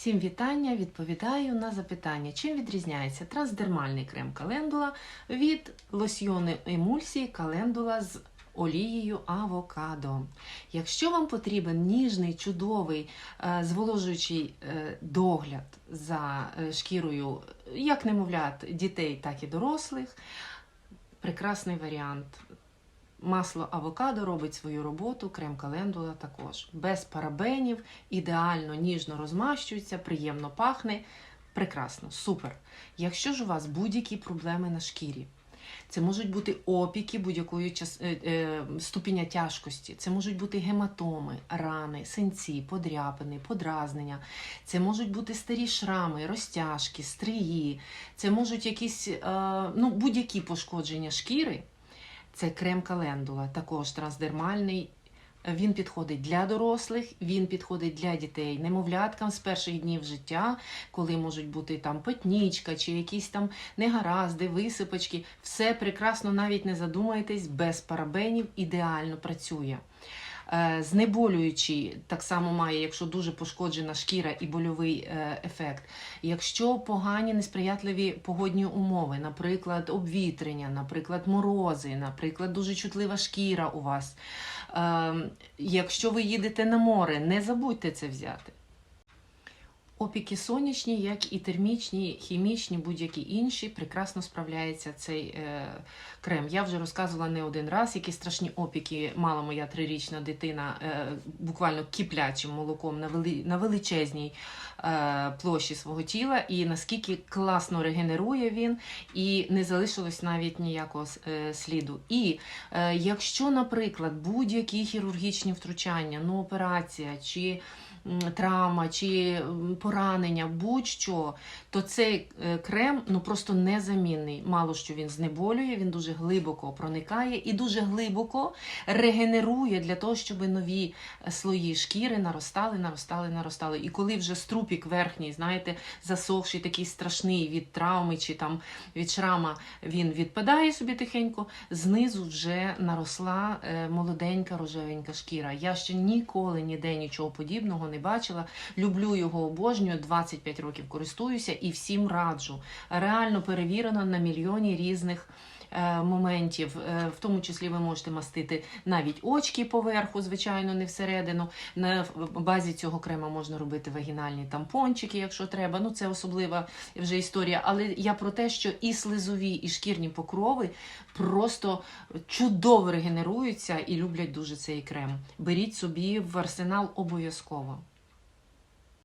Всім вітання! Відповідаю на запитання, чим відрізняється трансдермальний крем календула від лосьйону емульсії календула з олією авокадо. Якщо вам потрібен ніжний, чудовий, е, зволожуючий е, догляд за е, шкірою як немовлят дітей, так і дорослих, прекрасний варіант. Масло авокадо робить свою роботу, крем календула також. Без парабенів, ідеально ніжно розмащується, приємно пахне. Прекрасно, супер. Якщо ж у вас будь-які проблеми на шкірі, це можуть бути опіки будь-якої е, е, ступеня тяжкості, це можуть бути гематоми, рани, синці, подряпини, подразнення, це можуть бути старі шрами, розтяжки, стрії, це можуть якісь е, ну, будь-які пошкодження шкіри. Це крем календула, також трансдермальний. Він підходить для дорослих, він підходить для дітей, немовляткам з перших днів життя, коли можуть бути там потнічка чи якісь там негаразди, висипочки. Все прекрасно, навіть не задумайтесь, без парабенів ідеально працює. Е, Знеболюючий так само має, якщо дуже пошкоджена шкіра і больовий е, ефект. Якщо погані несприятливі погодні умови, наприклад, обвітрення, наприклад, морози, наприклад, дуже чутлива шкіра у вас. Е, Якщо ви їдете на море, не забудьте це взяти. Опіки сонячні, як і термічні, хімічні, будь-які інші, прекрасно справляється цей е, крем. Я вже розказувала не один раз, які страшні опіки мала моя трирічна дитина е, буквально киплячим молоком на, вели, на величезній е, площі свого тіла, і наскільки класно регенерує він, і не залишилось навіть ніякого е, сліду. І е, якщо, наприклад, будь-які хірургічні втручання, ну операція чи травма чи поранення, будь-що, то цей е, крем ну просто незамінний. Мало що він знеболює, він дуже глибоко проникає і дуже глибоко регенерує для того, щоб нові е, слої шкіри наростали, наростали, наростали. І коли вже струпік верхній, знаєте, засохший, такий страшний від травми чи там від шрама, він відпадає собі тихенько, знизу вже наросла е, молоденька рожевенька шкіра. Я ще ніколи ніде нічого подібного не бачила. Люблю його обожнюю, 25 років користуюся і всім раджу. Реально перевірено на мільйоні різних. е, Моментів, Е, в тому числі ви можете мастити навіть очки поверху, звичайно, не всередину. На базі цього крема можна робити вагінальні тампончики, якщо треба. Ну це особлива вже історія. Але я про те, що і слизові, і шкірні покрови просто чудово регенеруються і люблять дуже цей крем. Беріть собі в арсенал обов'язково.